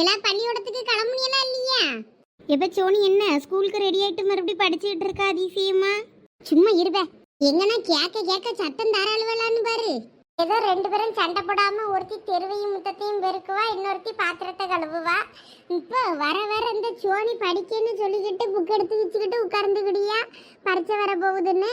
எல்லாம் பள்ளிக்கூடத்துக்கு கிளம்புனியெல்லாம் இல்லையா? எப்ப சோனி என்ன? ஸ்கூலுக்கு ரெடி ஆயிட்டு மறுபடியும் படிச்சுட்டு இருக்கா அதிசயமா? சும்மா இருப எங்கன்னா கேட்க கேட்க சத்தம் தாராளுவலான்னு பாரு. ஏதோ ரெண்டு பேரும் சண்டை போடாம ஒருத்தி தெருவையும் முத்தத்தையும் பெருக்குவா இன்னொருத்தி பாத்திரத்தை கழுவுவா. இப்போ வர வர இந்த சோனி படிக்கன்னு சொல்லிக்கிட்டு புக் எடுத்து வச்சுக்கிட்டு உட்கார்ந்துக்கிடியா பரிச்சை வர போகுதுன்னு.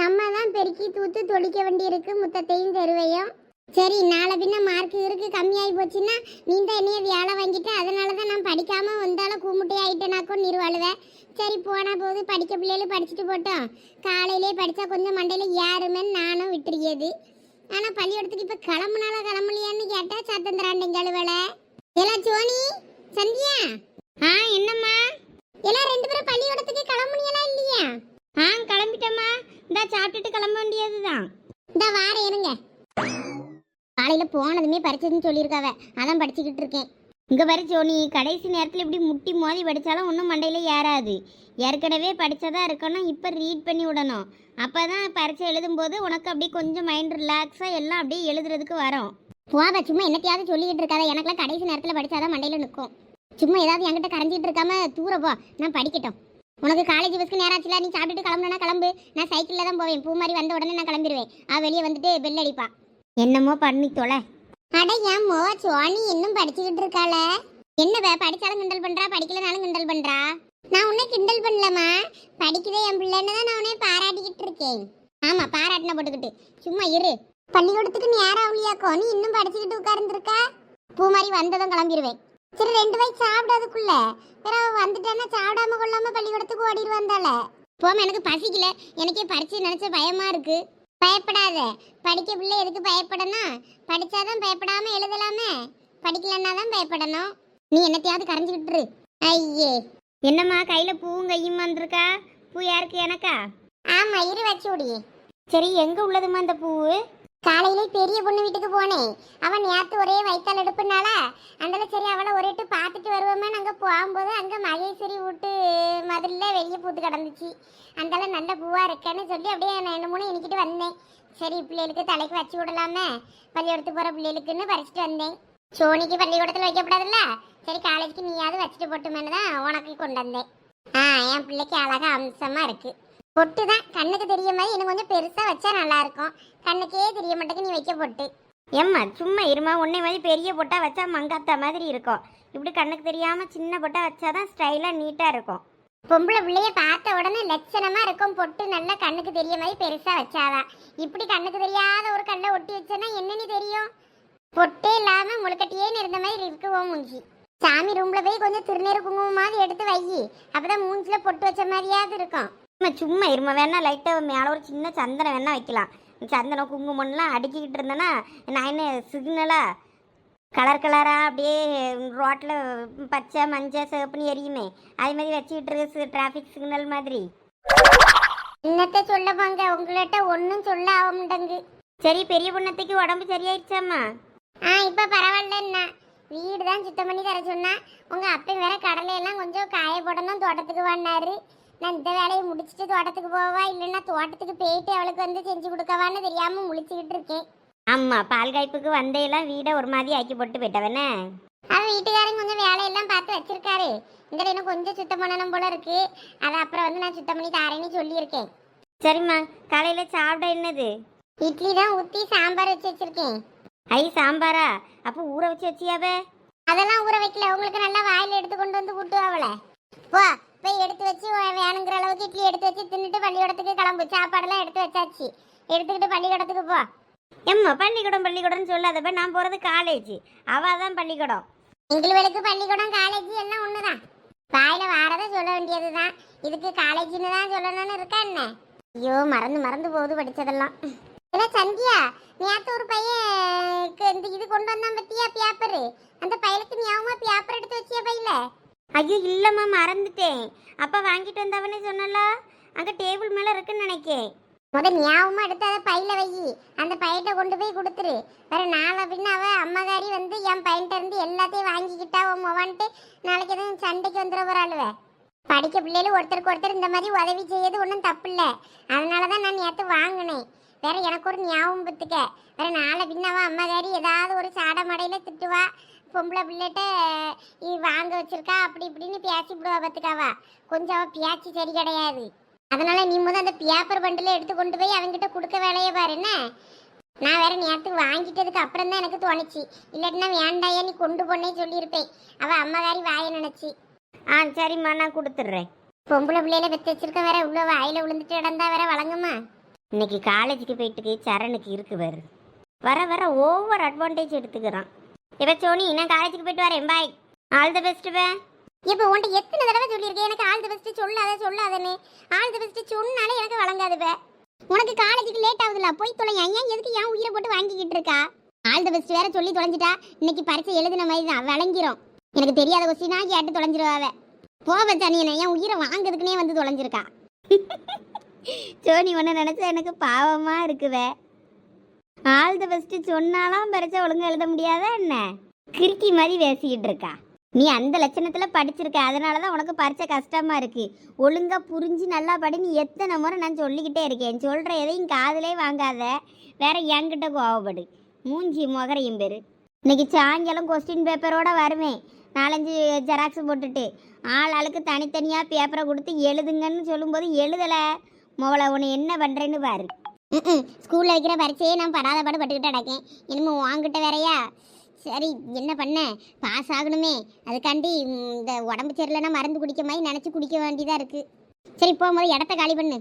நம்ம தான் பெருக்கி தூத்து தொளிக்க வேண்டியிருக்கு முத்தத்தையும் தெருவையும். சரி நாளை பின்ன மார்க் இருக்கு கம்மியாகி போச்சுன்னா நீ தான் என்னைய வேலை வாங்கிட்டு. அதனால தான் நான் படிக்காமல் வந்தாலும் கூமுட்டை ஆயிட்டேனாக்கோ நிறுவாளுவேன் சரி போனால் போது படிக்க பிள்ளைகளும் படிச்சுட்டு போட்டோம். காலையிலே படித்தா கொஞ்சம் மண்டையில் யாருமே நானும் விட்டுருக்கியது. ஆனால் பள்ளிக்கூடத்துக்கு இப்போ கிளம்புனால கிளம்பலையான்னு கேட்டால் சத்தம் தராண்டிங்க அலுவலை எல்லாம் சோனி சந்தியா? ஆ என்னம்மா? எல்லாம் ரெண்டு பேரும் பள்ளிக்கூடத்துக்கு கிளம்புனியெல்லாம் இல்லையா? ஆ கிளம்பிட்டம்மா. இந்தா சாப்பிட்டுட்டு கிளம்ப வேண்டியதுதான். இந்த வார இருங்க. காலையில் போனதுமே பறிச்சதுன்னு சொல்லியிருக்காவ. அதான் படிச்சுக்கிட்டு இருக்கேன். இங்கே பாரு சோனி கடைசி நேரத்தில் இப்படி முட்டி மோதி படித்தாலும் ஒன்றும் மண்டையில் ஏறாது. ஏற்கனவே படித்ததாக இருக்கணும் இப்போ ரீட் பண்ணி விடணும். அப்போ தான் பரீட்சை எழுதும்போது உனக்கு அப்படியே கொஞ்சம் மைண்ட் ரிலாக்ஸாக எல்லாம் அப்படியே எழுதுறதுக்கு வரும். போவா சும்மா என்னத்தையாவது சொல்லிக்கிட்டு இருக்காத. எனக்குலாம் கடைசி நேரத்தில் படித்தாதான் மண்டையில் நிற்கும் சும்மா ஏதாவது என்கிட்ட கரைஞ்சிட்டு இருக்காம தூர போ. நான் படிக்கட்டும். உனக்கு காலேஜ் பஸ்க்கு நேராச்சுல நீ சாப்பிட்டுட்டு கிளம்புனா கிளம்பு. நான் சைக்கிளில் தான் போவேன். பூ மாதிரி வந்த உடனே நான் கிளம்பிடுவேன் அவள் வெளியே வந்துட்டு பெல் அடிப்பான் என்னமோ பண்ணி தொலை. அட மோ சுவாணி இன்னும் படிச்சுக்கிட்டு இருக்காள? என்ன படிச்சாலும் கிண்டல் பண்றா படிக்கலனாலும் கிண்டல் பண்றா? நான் உன்னை கிண்டல் பண்ணலம்மா. படிக்குதே என் பிள்ளைன்னு தான் நான் உன்னை பாராட்டிக்கிட்டு இருக்கேன். ஆமா பாராட்டின போட்டுக்கிட்டு. சும்மா இரு. பள்ளிக்கூடத்துக்கு நேரம் ஆகலையாக்கோ நீ இன்னும் படிச்சுக்கிட்டு உட்கார்ந்துருக்கா? பூ மாதிரி வந்ததும் கிளம்பிடுவேன் சரி ரெண்டு வயசு சாப்பிடாதுக்குள்ள வேற வந்துட்டேன்னா சாப்பிடாம கொள்ளாம பள்ளிக்கூடத்துக்கு ஓடிடுவாந்தால போமா எனக்கு பசிக்கல. எனக்கே பறிச்சு நினைச்ச பயமா இருக்கு. பயப்படாத. படிக்க பிள்ளை எதுக்கு பயப்படணும்? படிச்சாதான் பயப்படாம எழுதலாமே. படிக்கலன்னா தான் பயப்படணும். நீ என்னத்தையாவது கரைஞ்சுக்கிட்டு இரு. ஐயே. என்னம்மா கையில பூவும் கையும் வந்திருக்கா? பூ யாருக்கு எனக்கா? ஆமா இரு வச்சு விடியே சரி எங்க உள்ளதுமா அந்த பூவு? காலையிலே பெரிய பொண்ணு வீட்டுக்கு போனேன் அவன் நேற்று ஒரே வைத்தால் எடுப்புனால அதனால சரி அவளை ஒரே பார்த்துட்டு வருவோமே? அங்கே போகும்போது அங்கே மகேஸ்வரி வீட்டு மதுரில் வெளியே பூத்து கிடந்துச்சு. அந்தால நல்ல பூவாக இருக்கேன்னு சொல்லி அப்படியே நான் ரெண்டு மூணு எண்ணிக்கிட்டு வந்தேன். சரி பிள்ளைகளுக்கு தலைக்கு வச்சு விடலாமே. பள்ளிக்கூடத்துக்கு போகிற பிள்ளைகளுக்குன்னு பறிச்சுட்டு வந்தேன். சோனிக்கு பள்ளிக்கூடத்தில் வைக்கப்படாதுல்ல? சரி காலேஜுக்கு நீயாவது வச்சுட்டு போட்டுமேனு தான் உனக்கு கொண்டு வந்தேன். ஆ என் பிள்ளைக்கு அழகா அம்சமாக இருக்குது பொட்டு தான் கண்ணுக்கு தெரிய மாதிரி இன்னும் கொஞ்சம் பெருசாக வச்சா நல்லா இருக்கும் கண்ணுக்கே தெரிய மாட்டேங்குது நீ வைக்க பொட்டு. ஏம்மா சும்மா இருமா உன்னை மாதிரி பெரிய பொட்டா வச்சா மங்காத்தா மாதிரி இருக்கும். இப்படி கண்ணுக்கு தெரியாம சின்ன பொட்டா வச்சாதான் ஸ்டைலாக நீட்டாக இருக்கும். பொம்பளை பிள்ளைய பார்த்த உடனே லட்சணமா இருக்கும் பொட்டு நல்லா கண்ணுக்கு தெரிய மாதிரி பெருசா வச்சாதான் இப்படி கண்ணுக்கு தெரியாத ஒரு கல்லை ஒட்டி வச்சேன்னா என்னன்னு தெரியும்? பொட்டே இல்லாம முழுக்கட்டியே இருந்த மாதிரி இருக்குவோம் மூஞ்சி. சாமி ரூம்ல போய் கொஞ்சம் திருநீர் குங்குமமாவது எடுத்து வை. அப்பதான் மூஞ்சில பொட்டு வச்ச மாதிரியாவது இருக்கும். அம்மா, சும்மா இருமா வேணா லைட்டா மேல ஒரு சின்ன சந்தனம் வேணா வைக்கலாம். சந்தனம் குங்குமம்லாம் அடுக்கிக்கிட்டு இருந்தேன்னா நான் என்ன சிக்னலா கலர் கலரா அப்படியே ரோட்டில் பச்சை மஞ்சள் சிவப்புன்னு எரியுமே. அதே மாதிரி வச்சுக்கிட்டு இருக்கு டிராஃபிக் சிக்னல் மாதிரி. என்னத்த சொல்ல போங்க? உங்கள்கிட்ட ஒன்றும் சொல்ல ஆக மாட்டேங்கு சரி பெரிய பொண்ணத்துக்கு உடம்பு சரியாயிடுச்சாம்மா? ஆ இப்போ பரவாயில்லண்ணா. வீடு தான் சுத்தம் பண்ணி தர சொன்னா உங்க அப்பன் வேற கடலையெல்லாம் கொஞ்சம் காய போடணும் தோட்டத்துக்கு வந்தாரு நான் இந்த வேலையை முடிச்சுட்டு தோட்டத்துக்கு போவா இல்லைன்னா தோட்டத்துக்கு போயிட்டு அவளுக்கு வந்து செஞ்சு கொடுக்கவான்னு தெரியாம முழிச்சுக்கிட்டு இருக்கேன். ஆமா பால் காய்ப்புக்கு வந்தையெல்லாம் வீடை ஒரு மாதிரி ஆக்கி போட்டு போயிட்டவனே அவன் வீட்டுக்காரன் கொஞ்சம் வேலையெல்லாம் பார்த்து வச்சிருக்காரு. இந்த இன்னும் கொஞ்சம் சுத்தம் பண்ணணும் போல இருக்கு. அதை அப்புறம் வந்து நான் சுத்தம் பண்ணி தாரேன்னு சொல்லியிருக்கேன். சரிம்மா காலையில சாப்பிட என்னது? இட்லி தான் ஊற்றி சாம்பார் வச்சு வச்சிருக்கேன். ஐ சாம்பாரா? அப்போ ஊற வச்சு வச்சியாவே? அதெல்லாம் ஊற வைக்கல. உங்களுக்கு நல்லா வாயில எடுத்து கொண்டு வந்து விட்டு அவளை. போ போய் எடுத்து இட்லி எடுத்து வச்சு தின்னுட்டு பள்ளிக்கூடத்துக்கு கிளம்பு. சாப்பாடெல்லாம் எடுத்து வச்சாச்சு. எடுத்துக்கிட்டு பள்ளிக்கூடத்துக்கு போ. எம்மா பள்ளிக்கூடம் பள்ளிக்கூடம்னு சொல்லாதப்ப நான் போறது காலேஜ் அவள் தான் பள்ளிக்கூடம். எங்களுக்கு பள்ளிக்கூடம் காலேஜ் எல்லாம் ஒண்ணுதான். வாயில் வாரதை சொல்ல வேண்டியதுதான். இதுக்கு காலேஜ்னு தான் சொல்லணும்னு இருக்கா என்ன? ஐயோ மறந்து மறந்து போகுது படிச்சதெல்லாம். ஏன்னா சந்தியா நேற்று ஒரு பையன் இந்த இது கொண்டு வந்தான் பத்தியா பேப்பரு அந்த பையலுக்கு ஞாபகமா பேப்பர் எடுத்து வச்சியா பையில? ஐயோ இல்லைம்மா மறந்துட்டேன். அப்போ வாங்கிட்டு வந்தவனே சொன்னலா அங்கே டேபிள் மேலே இருக்குன்னு நினைக்கேன் முத ஞாபகமா எடுத்து அதை பையில வை. அந்த பையிட்ட கொண்டு போய் கொடுத்துரு. வேற நாளை பின்ன அவ அம்மாகாரி வந்து என் பையன்ட்ட இருந்து எல்லாத்தையும் வாங்கிக்கிட்டா உன் மொவான்ட்டு நாளைக்கு எதுவும் சண்டைக்கு வந்துட போறாளுவ. படிக்க பிள்ளைகள் ஒருத்தருக்கு ஒருத்தர் இந்த மாதிரி உதவி செய்யறது ஒன்றும் தப்பு இல்லை அதனால தான் நான் நேற்று வாங்கினேன். வேற எனக்கு ஒரு ஞாபகம் பத்துக்க. வேற நாளை பின்னவா அவ ஏதாவது ஒரு சாட மடையில திட்டுவா. பொம்பளை பிள்ளைகிட்ட இது வாங்க வச்சிருக்கா? அப்படி இப்படின்னு பேசிவிடுவா பார்த்துக்காவா கொஞ்சம் அவ பேச்சு சரி கிடையாது. அதனால நீ முத அந்த பேப்பர் பண்டில் எடுத்து கொண்டு போய் அவன்கிட்ட கொடுக்க வேலையை பாரு என்ன? நான் வேற நேரத்துக்கு வாங்கிட்டதுக்கு அப்புறம் தான் எனக்கு தோணுச்சு. இல்லாட்டினா வேண்டாயா நீ கொண்டு போனே சொல்லியிருப்பேன். அவ அம்மாக்காரி வாய நினைச்சு. ஆ சரிம்மா நான் கொடுத்துட்றேன். பொம்பளை பிள்ளையில பெற்று வச்சிருக்க வேற உள்ள வாயில விழுந்துட்டு இடந்தா வேற வழங்குமா இன்னைக்கு காலேஜுக்கு போயிட்டு சரணுக்கு இருக்கு வேறு வர வர ஓவர் அட்வான்டேஜ் எடுத்துக்கிறான். இப்போ சோனி நான் காலேஜுக்கு போயிட்டு வரேன் பாய் ஆல் த பெஸ்ட் பே. இப்போ உன்ட்ட எத்தனை தடவை சொல்லியிருக்கேன்? எனக்கு ஆல் தி பெஸ்ட் சொல்லாத சொல்லாதன்னு. ஆல் தி பெஸ்ட் சொன்னாலே எனக்கு வழங்காது பே. உனக்கு காலேஜுக்கு லேட் ஆகுதுல போய் தொலை. ஏன் எதுக்கு ஏன் உயிரை போட்டு வாங்கிக்கிட்டு இருக்கா? ஆல் தி பெஸ்ட் வேற சொல்லி தொலைஞ்சிட்டா இன்னைக்கு பரிச்சை எழுதின மாதிரி தான் விளங்கிரும். எனக்கு தெரியாத கொஸ்டினா கேட்டு தொலைஞ்சிருவாவ போவ தனியனை ஏன் உயிரை வாங்குறதுக்குனே வந்து தொலைஞ்சிருக்கா? சோனி ஒன்று நினச்சா எனக்கு பாவமாக இருக்குவே ஆல் த பெஸ்ட் சொன்னாலாம் பரிச்சை ஒழுங்கா எழுத முடியாதா என்ன? கிறுக்கி மாதிரி பேசிக்கிட்டு இருக்கா. நீ அந்த லட்சணத்தில் படிச்சிருக்க. அதனால தான் உனக்கு பரிச்சை கஷ்டமாக இருக்குது ஒழுங்காக புரிஞ்சு நல்லா படி. நீ எத்தனை முறை நான் சொல்லிக்கிட்டே இருக்கேன். சொல்கிற எதையும் காதலே வாங்காத. வேற என்கிட்ட கோவப்படு. மூஞ்சி முகரையும் பேர். இன்னைக்கு சாயங்காலம் கொஸ்டின் பேப்பரோட வருவேன். நாலஞ்சு ஜெராக்ஸ் போட்டுட்டு. ஆள் ஆளுக்கு தனித்தனியாக பேப்பரை கொடுத்து எழுதுங்கன்னு சொல்லும்போது எழுதலை. மொவளை உன்னை என்ன பண்ணுறேன்னு பாரு. ம் ஸ்கூல்ல வைக்கிற பரீட்சையே நான் படாத பாடு பட்டுக்கிட்டு அடக்கேன் இனிமே வாங்கிட்ட வேறையா? சரி என்ன பண்ண? பாஸ் ஆகணுமே. அதுக்காண்டி இந்த உடம்பு சரியில்லைன்னா மருந்து குடிக்க மாதிரி நினச்சி குடிக்க வேண்டியதாக இருக்குது சரி போகும்போது இடத்த காலி பண்ணு.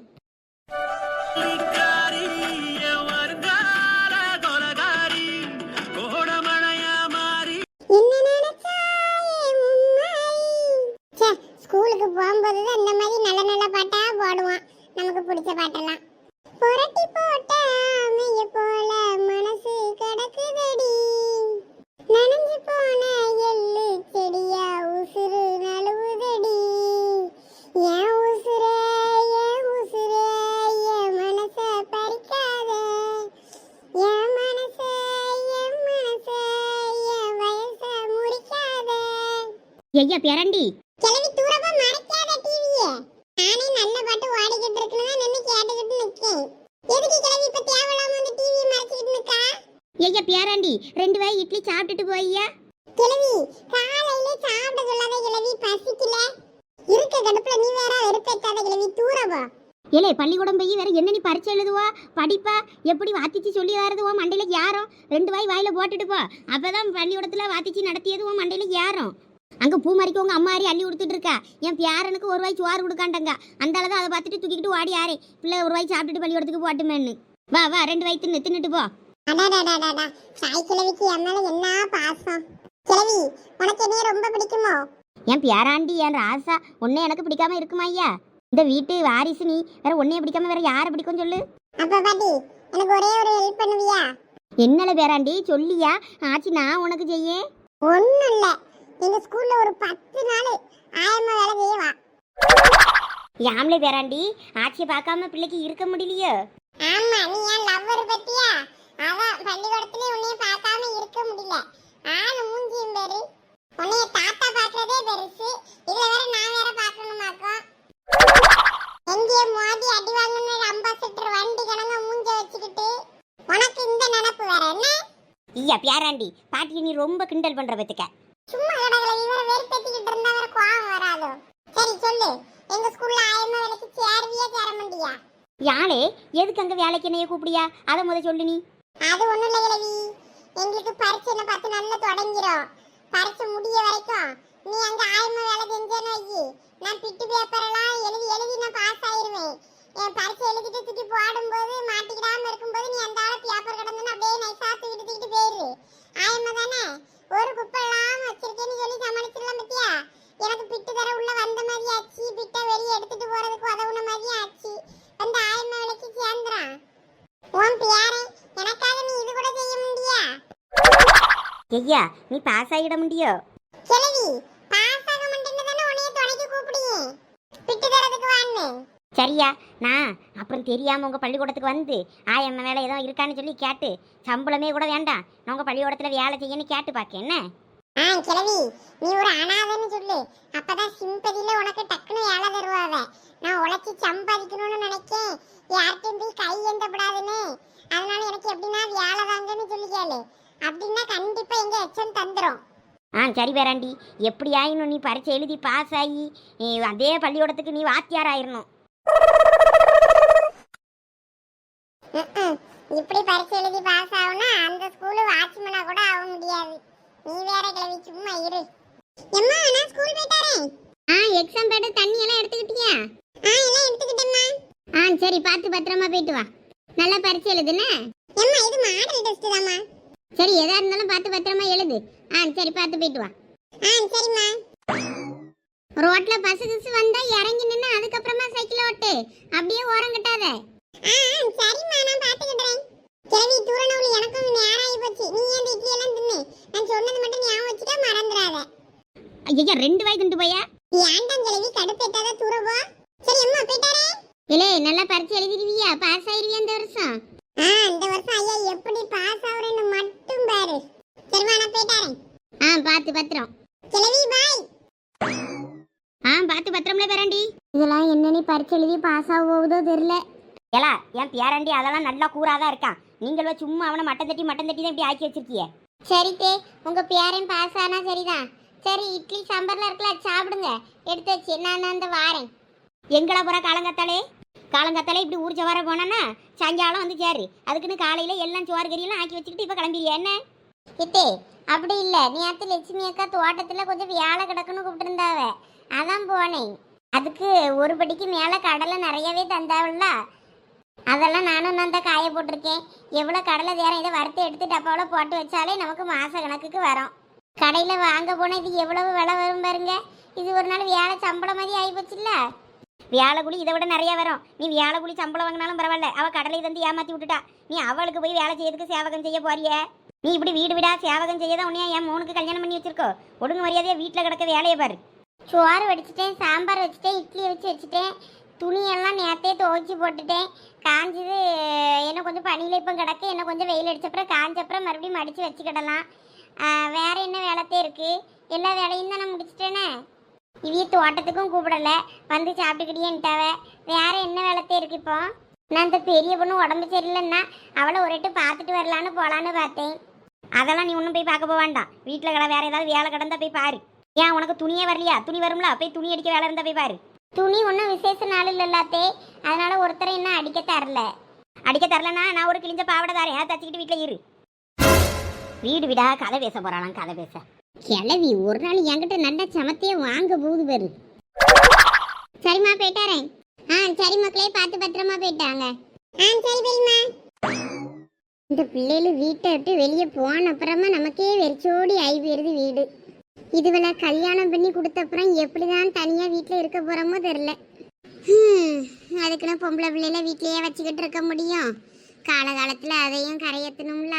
ஸ்கூலுக்கு போகும்போது தான் இந்த மாதிரி நல்ல நல்ல பாட்டாக போடுவான். நமக்கு பிடிச்ச பாட்டெல்லாம். புரட்டி போட்ட ஆமைய போல மனசு கிடக்குதடி. நனைஞ்சு போன எள்ளு செடியா உசுறு நழுவுதடி. என் உசுரே என் உசுரே என் மனச பறிக்காத. என் மனச என் மனச என் வயச முறிக்காத. ஐயா பிறண்டி கிளவி தூரமா மறைக்காத டிவிய நானே நல்ல பாட்டு ஓடிக்கிட்டு இருக்குன்னு நின்னு கேட்டுக்கிட்டு நிக்கேன் எதுக்கு கிளவி இப்ப தேவையில்லாம வந்து டிவியை மறைச்சிக்கிட்டு நிக்கா ஐயா பியாராண்டி ரெண்டு வாய் இட்லி சாப்பிட்டுட்டு போய்யா? கிளவி காலையில சாப்பிட சொல்லாத கிளவி பசிக்கல. இருக்க கடுப்புல நீ வேற வெறுப்பேத்தாத கிளவி தூரமா ஏலே பள்ளிக்கூடம் போய் வேற என்ன நீ பரிச்சை எழுதுவா? படிப்பா? எப்படி வாத்திச்சு சொல்லி வரது உன் மண்டையில யாரும்? ரெண்டு வாய் வாயில போட்டுட்டு போ. அப்பதான் பள்ளிக்கூடத்துல வாத்திச்சு நடத்தியது உன் மண்டையில யாரும்? அங்க பூ மறிக்க உங்க அம்மாரி அள்ளி கொடுத்துட்டு இருக்கா? என் பியாரனுக்கு ஒரு வாய் சோறு கொடுக்காண்டங்க. அந்த அளவு அதை பார்த்துட்டு தூக்கிட்டு ஓடி யாரே பிள்ளை ஒரு வாய் சாப்பிட்டுட்டு பள்ளிக்கூடத்துக்கு போட்டுமேன்னு. வா வா ரெண்டு வாய் தின்னு தின்னுட்டு போ. அடாடாடாடாடா. தாய் கிழவிக்கு என் மேல என்ன பாசம்? கிழவி உனக்கு என்னைய ரொம்ப பிடிக்குமோ? என் பியாராண்டி என் ராசா உன்னை எனக்கு பிடிக்காம இருக்குமா ஐயா? இந்த வீட்டு வாரிசு நீ வேற உன்னைய பிடிக்காம வேற யாரை பிடிக்கும் சொல்லு. அப்ப பாட்டி எனக்கு ஒரே ஒரு ஹெல்ப் பண்ணுவியா? என்னல பேராண்டி சொல்லியா? ஆச்சி நான் உனக்கு செய்ய? ஒண்ணும் இல்ல எங்க ஸ்கூல்ல ஒரு பத்து நாள் ஆயம்மா வேலை செய்யவா. யாம்லே பேராண்டி ஆச்சியை பார்க்காம பிள்ளைக்கு இருக்க முடியலையோ? ஆமா நீ ஏன் லவ்வர் பத்தியா? அதான் பள்ளிக்கூடத்துல உன்னைய பார்க்காம இருக்க முடியல. ஆளு மூஞ்சியும் பேரு உன்னைய தாத்தா பார்க்கறதே பெருசு. இதுல வேற நான் வேற பார்க்கணுமாக்கும் எங்கேயோ மோதி அடி வாங்கணும் அம்பாசிட்டர் வண்டி கணங்க மூஞ்ச வச்சுக்கிட்டு உனக்கு இந்த நினப்பு வேற என்ன? ஐயா பியாராண்டி பாட்டியை நீ ரொம்ப கிண்டல் பண்ற பத்துக்க. சும்மா கடவுள இவர வெறுப்பேத்திக்கிட்டு இருந்தா வேற கோவம் வராதோ? சரி சொல்லு. எங்க ஸ்கூல்ல ஆயம்மா வேலைக்கு சேருவியா சேர மாட்டியா? யாழே எதுக்கு அங்க வேலைக்கு என்னைய கூப்பிடியா? அதை முத சொல்லு நீ. அது ஒண்ணும் இல்ல இளவி எங்களுக்கு பரீட்சை இன்னும் பத்து நாள்ல தொடங்கிரும். பரீட்சை முடிய வரைக்கும் நீ அங்க ஆயம்மா வேலை செஞ்சேன்னு வை நான் பிட்டு பேப்பர் எல்லாம் எழுதி எழுதி நான் பாஸ் ஆயிருவேன். என் பரீட்சை எழுதிட்டு தூக்கி போடும்போது மாட்டிக்கிடாம இருக்க நீ அந்த ஆள பேப்பர் கிடந்துன்னு அப்படியே நைஸா தூக்கிட்டு தூக்கிட்டு போயிரு ஆயம்மா தானே ஒரு குப்பை எல்லாம் வச்சிருக்கேன்னு சொல்லி சமாளிச்சிடலாம் பத்தியா எனக்கு பிட்டு தர உள்ள வந்த மாதிரி ஆச்சு பிட்டை வெளியே எடுத்துட்டு போறதுக்கு உதவுன மாதிரி ஆச்சு வந்து ஆயம்மா வேலைக்கு சேர்ந்துறான் உன் பியாரே எனக்காக நீ இது கூட செய்ய முடியா ஐயா நீ பாஸ் ஆகிட முடியோ? கிழவி பாஸ் ஆக மாட்டேன்னு உன்னைய துணைக்கு கூப்பிடுங்க பிட்டு தரதுக்கு வான்னு சரியா நான் அப்புறம் தெரியாம உங்க பள்ளிக்கூடத்துக்கு வந்து ஆயம்மா வேலை ஏதோ இருக்கான்னு சொல்லி கேட்டு சம்பளமே கூட வேண்டாம். நான் உங்க பள்ளிக்கூடத்துல வேலை செய்யன்னு கேட்டு பார்க்க என்ன? ஆ கிழவி நீ ஒரு அனாதைன்னு சொல்லு. அப்பதான் சிம்பதியில உனக்கு டக்குன்னு வேலை தருவாவ. நான் உழைச்சி சம்பாதிக்கணும்னு நினைக்கேன். யார்கிட்டயும் போய் கை எந்தப்படாதுன்னு அதனால எனக்கு எப்படின்னா வேலை தாங்கன்னு சொல்லி கேளு. அப்படின்னா கண்டிப்பா எங்க எச்சம் தந்துரும். ஆ சரி பேராண்டி. எப்படி ஆயினும் நீ பரீட்சை எழுதி பாஸ் ஆகி நீ அதே பள்ளிக்கூடத்துக்கு நீ வாத்தியார் ஆயிரணும். ம்ம். இப்படி பரீட்சை எழுதி பாஸ் ஆகுனா அந்த ஸ்கூலு வாட்ச்மேனா கூட ஆக முடியாது. நீ வேற கிளவி சும்மா இரு. எம்மா நான் ஸ்கூல் போயிட்டாரேன் ஆ எக்ஸாம் பேட தண்ணி எல்லாம் எடுத்துக்கிட்டியா? ஆ எல்லாம் எடுத்துக்கிட்டேம்மா. ஆ சரி பார்த்து பத்திரமா போயிட்டு வா. நல்லா பரீட்சை எழுதுனே? எம்மா இது மாடல் டெஸ்ட் தாம்மா. சரி எதா இருந்தாலும் பார்த்து பத்திரமா எழுது. ஆ சரி பார்த்து போயிட்டு வா. ஆ சரிம்மா. ரோட்ல பஸ் கிஸ் வந்தா இறங்கி நின்னு அதுக்கப்புறமா சைக்கிள் ஓட்டு. அப்படியே ஓரம் கட்டாத. ஆ சரிம்மா நான் பாத்துக்கிட்டேன் கிழவி தூரணவுல எனக்கும் நேரம் ஆகி போச்சு. நீ ஏன் இட்லி எல்லாம் தின்னு? நான் சொன்னது மட்டும் ஞாபகம் வச்சுட்டா மறந்துடாத. ஐயா ரெண்டு வாய் திண்டு போயா? ஏன்டாம் கிழவி கடுப்பேத்தாத தூரவோ சரி அம்மா போயிட்டாரே இல்லே நல்லா பரீட்சை எழுதிருவியா பாஸ் ஆயிருவியா இந்த வருஷம்? ஆ இந்த வருஷம் ஐயா எப்படி பாஸ் ஆகுறேன்னு மட்டும் பாரு. சரிம்மா நான் போயிட்டாரேன் ஆ பார்த்து பத்திரம். கிழவி பாய் ஆ பார்த்து பத்திரம்ல பேராண்டி. இதெல்லாம் என்ன நீ பரிச்சு எழுதி பாஸ் ஆக போகுதோ தெரியல. ஏலா என் பேராண்டி அதெல்லாம் நல்லா கூறாதான் இருக்கான். நீங்கள் சும்மா அவனை மட்டம் தட்டி மட்டம் தட்டி தான் இப்படி ஆக்கி வச்சிருக்கிய. சரி தே உங்க பேரன் பாஸ் ஆனா சரிதான். சரி இட்லி சாம்பார்ல இருக்கல சாப்பிடுங்க. எடுத்து வச்சு நான் அந்த வாரேன். எங்களா போற காலங்கத்தாலே? காலங்கத்தாலே இப்படி ஊர் வர போனேன்னா சாயங்காலம் வந்து சேரு. அதுக்குன்னு காலையில எல்லாம் சோறு கறியெல்லாம் ஆக்கி வச்சுக்கிட்டு இப்போ கிளம்பிடுறியா என்ன? இத்தே அப்படி இல்லை. நீ அத்து லட்சுமி அக்கா தோட்டத்தில் கொஞ்சம் வியாழை கிடக்குன்னு கூப்பிட்டுருந்தாவ. அதான் போனேன். அதுக்கு ஒரு படிக்கு மேலே கடலை நிறையவே தந்தாவில்ல அதெல்லாம் நானும் நான் தான் காய போட்டிருக்கேன். எவ்வளோ கடலை தேரம் இதை வறுத்து எடுத்து டப்பாவில் போட்டு வச்சாலே நமக்கு மாத கணக்குக்கு வரும். கடையில் வாங்க போனால் இது எவ்வளவு விலை வரும் பாருங்க. இது ஒரு நாள் வியாழை சம்பளம் மாதிரி ஆகிப்போச்சுல்ல வியாழகுழி இதை விட நிறைய வரும். நீ வியாழகுழி சம்பளம் வாங்கினாலும் பரவாயில்ல. அவ கடலை தந்து ஏமாத்தி விட்டுட்டா. நீ அவளுக்கு போய் வேலை செய்யறதுக்கு சேவகம் செய்ய போறிய? நீ இப்படி வீடு வீடா சேவகம் செய்யதான் உன்னைய என் மூணுக்கு கல்யாணம் பண்ணி வச்சிருக்கோ? ஒழுங்கு மரியாதையா வீட்டில் கிடக்க வேலையை பாரு. சோறு வடிச்சிட்டேன் சாம்பார் வச்சுட்டேன் இட்லி வச்சு வச்சுட்டேன். துணியெல்லாம் நேற்றே துவைச்சி போட்டுட்டேன். காஞ்சது என்ன கொஞ்சம் பனியில் இப்போ கிடக்கு என்ன கொஞ்சம் வெயில் அடிச்சப்புறம் காஞ்சப்புறம் மறுபடியும் மடித்து வச்சுக்கிடலாம். ஆ, வேற என்ன வேலைத்தே இருக்குது எல்லா வேலையும் தான் நான் முடிச்சிட்டேனே? இவிய தோட்டத்துக்கும் கூப்பிடல. வந்து சாப்பிட்டுக்கிட்டேன்ட்டாவ வேற என்ன வேலைத்தே இருக்கு இப்போ? நான் இந்த பெரிய பொண்ணு உடம்பு சரியில்லைன்னா அவளை ஒரு எட்டு பார்த்துட்டு வரலான்னு போலான்னு பார்த்தேன். அதெல்லாம் நீ ஒன்றும் போய் பார்க்க போக வேண்டாம். வீட்டில் கடை வேற ஏதாவது வேலை கிடந்தா போய் பாரு. ஏன் உனக்கு துணியே வரலையா? துணி வரும்ல? போய் துணி அடிக்க வேலை இருந்தா போய் பாரு. துணி ஒன்றும் விசேஷ நாள் இல்லாத்தே அதனால ஒருத்தரை இன்னும் அடிக்க தரல. அடிக்க தரலனா நான் ஒரு கிழிஞ்ச பாவடை தாரேன். தச்சுக்கிட்டு வீட்டில் இரு. வீடு வீடா கதை பேச போறாளாம் கதை பேச. கிளவி ஒரு நாள் என்கிட்ட நல்ல சமத்தையே வாங்க போகுது பாரு. சரிம்மா போயிட்டாரேன் ஆ சரி மக்களே பார்த்து பத்திரமா போயிட்டாங்க. ஆ சரி பெரியம்மா. இந்த பிள்ளைகள் வீட்டை விட்டு வெளியே போன அப்புறமா நமக்கே வெறிச்சோடி ஆகி போயிருது வீடு. இதுவளை கல்யாணம் பண்ணி கொடுத்த அப்புறம் எப்படிதான் தனியா வீட்டில் இருக்க போகிறோமோ தெரில ஹம், அதுக்குன்னு பொம்பளை பிள்ளைல வீட்லயே வச்சுக்கிட்டு இருக்க முடியும். காலகாலத்தில் அதையும் கரையத்தணும்ல.